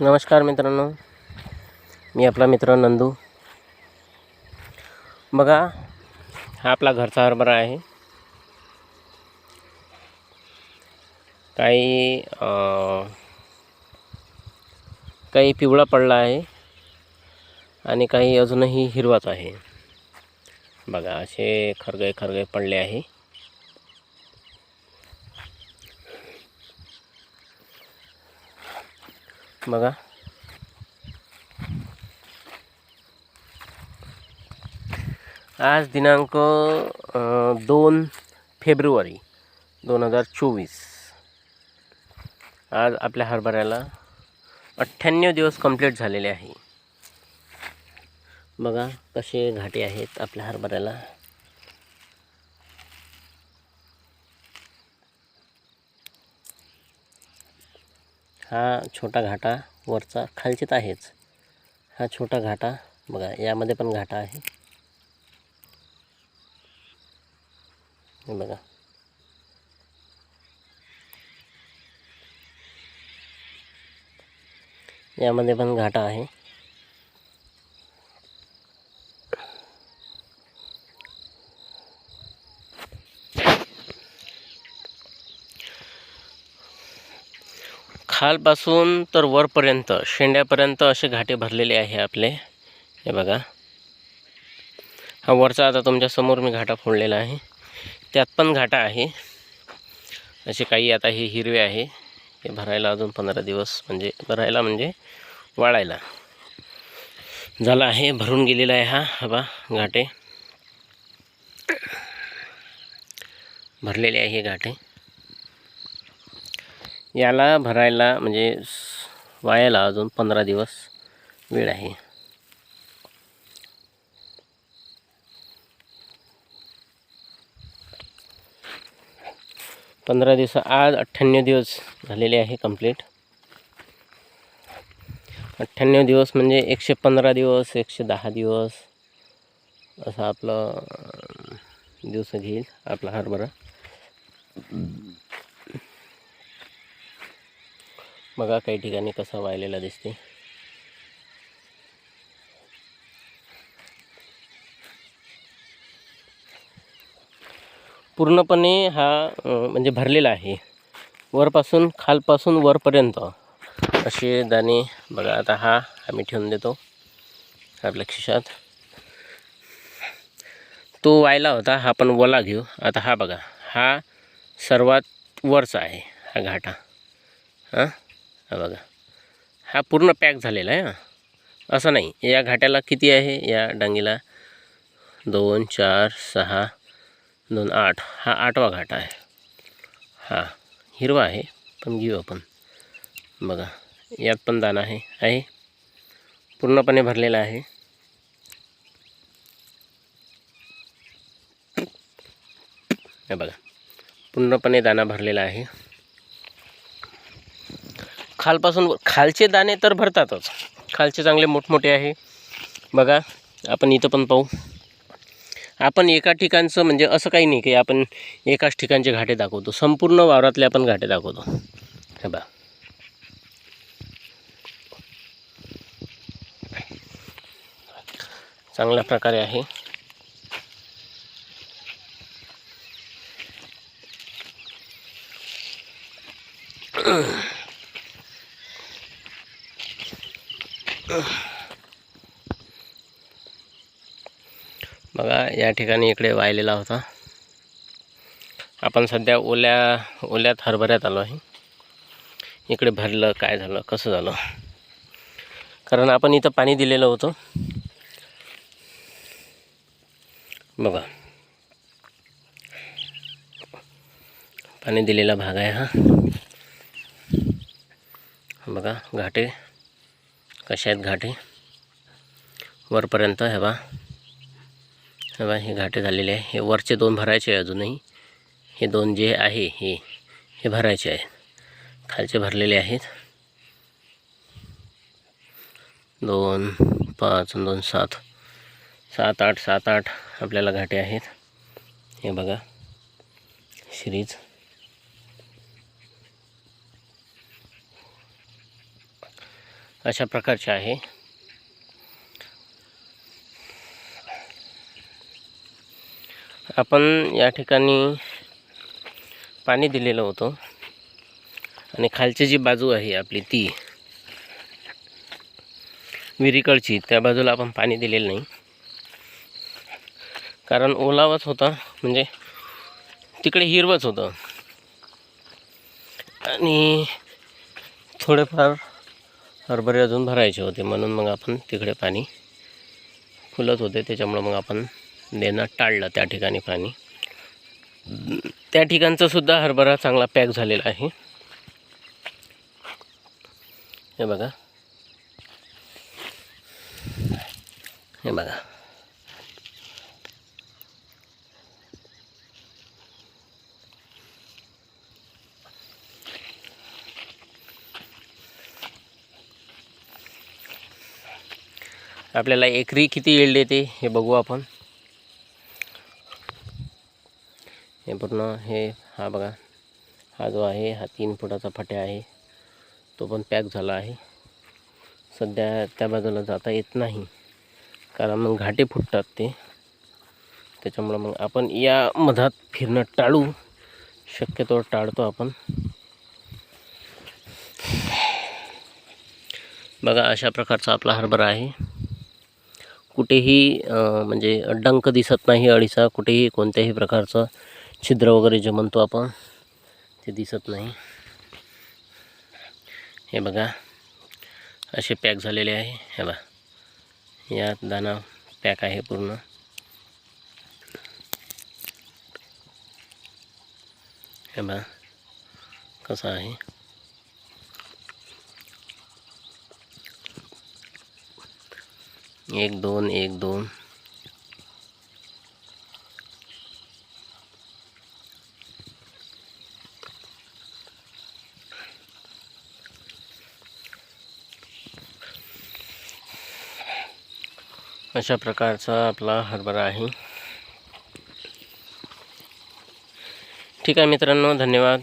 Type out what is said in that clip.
नमस्कार मित्रांनो. मी आपला मित्र नंदू. बघा हा आपला घरचा हरभरा आहे. काही काही पिवळा पडला आहे आणि काही अजूनही हिरवाच आहे. बघा असे खरगळे खरगळे पडले आहे. बघा. आज दिनांक दोन फेब्रुवारी दोन हजार चोवीस. आज आपल्या हरभऱ्याला अठ्ठ्याण्णव दिवस कंप्लीट झालेले आहे. बघा कसे घाटे आहेत आपल्या हरभऱ्याला. हा छोटा घाटा वरचा खालचीत आहेच. हा छोटा घाटा बघा यामध्ये पण घाटा आहे. बघा. यामध्ये पण घाटा आहे. खालपासून तर वरपर्यंत शेंड्यापर्यंत असे घाटे भरलेले आहे आपले. हे बघा. हा वरचा आता तुमच्यासमोर मी घाटा फोडलेला आहे. त्यात पण घाटा आहे. असे काही आता हे हिरवे आहे. हे भरायला अजून पंधरा दिवस म्हणजे भरायला म्हणजे वाळायला. झाला आहे भरून गेलेला आहे हा हवा घाटे. भरलेले आहे हे घाटे. याला भरायला म्हणजे स- वायाला अजून पंधरा दिवस वेळ आहे. पंधरा दिवस आज अठ्ठ्याण्णव दिवस झालेले आहे कंप्लीट अठ्ठ्याण्णव दिवस म्हणजे एकशे पंधरा दिवस एकशे दहा दिवस असं आपलं दिवस घेईल आपला हरभरा. बघा काही ठिकाणी कसा वाहिलेला दिसते पूर्णपणे हा म्हणजे भरलेला आहे. वरपासून खालपासून वरपर्यंत असे दाणे बघा आता हा आम्ही ठेवून देतो. आपल्या खिशात तो वायला होता हा पण वला घेऊ. आता हा बघा हा सर्वात वरचा आहे हा घाटा. हां? हा बघा. हा पूर्ण पॅक झालेला आहे हा. असं नाही या घाट्याला किती आहे? या डांगीला दोन चार सहा दोन आठ. हा आठवा घाटा आहे. हा हिरवा आहे पण घेऊ आपण. बघा यात पण दाना आहे आहे. पूर्णपणे भरलेला आहे. बघा पूर्णपणे दाना भरलेला आहे. खालपासून खालचे दाणे तर भरतातच. खालचे चांगले मोठमोठे आहे. बघा आपण इथं पण पाहू. आपण एका ठिकाणचं म्हणजे असं काही नाही की आपण एकाच ठिकाणचे घाटे दाखवतो. संपूर्ण वावरातले आपण घाटे दाखवतो. हे बघा. चांगल्या प्रकारे आहे. बघा या ठिकाणी इकडे वाहिलेला होता. आपण सध्या ओल्या ओल्यात हरभऱ्यात आलो आहे. इकडे भरलं काय झालं कसं झालं? कारण आपण इथं पाणी दिलेलं होतं. बघा. पाणी दिलेला भाग आहे हा. बघा घाटे. कशा आहेत घाटे? वरपर्यंत हे बा. हे बा हे घाटे झालेले आहे. हे वरचे दोन भरायचे आहे अजूनही. हे दोन जे आहे हे हे भरायचे आहे. खालचे भरलेले आहेत. दोन पाच दोन सात. सात आठ सात आठ आपल्याला घाटे आहेत. हे बघा. सिरीज अशा प्रकारचे आहे. आपण या ठिकाणी पाणी दिलेलं होतं. आणि खालची जी बाजू आहे आपली ती विहिरीकडची त्या बाजूला आपण पाणी दिलेलं नाही. कारण ओलावाच होता म्हणजे तिकडे हिरवंच होतं. आणि थोडेफार हरभरे अजून भरायचे होते म्हणून मग आपण तिकडे पाणी फुलत होते. त्याच्यामुळं मग आपण देणं टाळलं त्या ठिकाणी पाणी. त्या ठिकाणचा सुद्धा हरभरा चांगला पॅक झालेला आहे. हे बघा. हे बघा. आपल्याला एकरी किती येल्ड देते हे बघू आपण. हे पूर्ण हे हा बघा. हा जो आहे हा तीन फुटाचा फट्या आहे. तो पण पॅक झाला आहे. सध्या त्या बाजूला जाता येत नाही. कारण मग घाटे फुटतात ते. त्याच्यामुळं मग आपण या मधात फिरणं टाळू. शक्यतो टाळतो आपण. बघा अशा प्रकारचा आपला हरभरा आहे. कुठेही म्हणजे डंक दिसत नाही अळीचा कुठेही कोणत्याही प्रकारचं छिद्र वगैरे जे म्हणतो आपण ते दिसत नाही. हे बघा असे पॅक झालेले आहे. हे बघा यात दाना पॅक आहे पूर्ण. हे बघा कसं आहे. एक दोन एक दोन. अशा प्रकारचा आपला हरभरा आहे. ठीक आहे मित्रांनो धन्यवाद.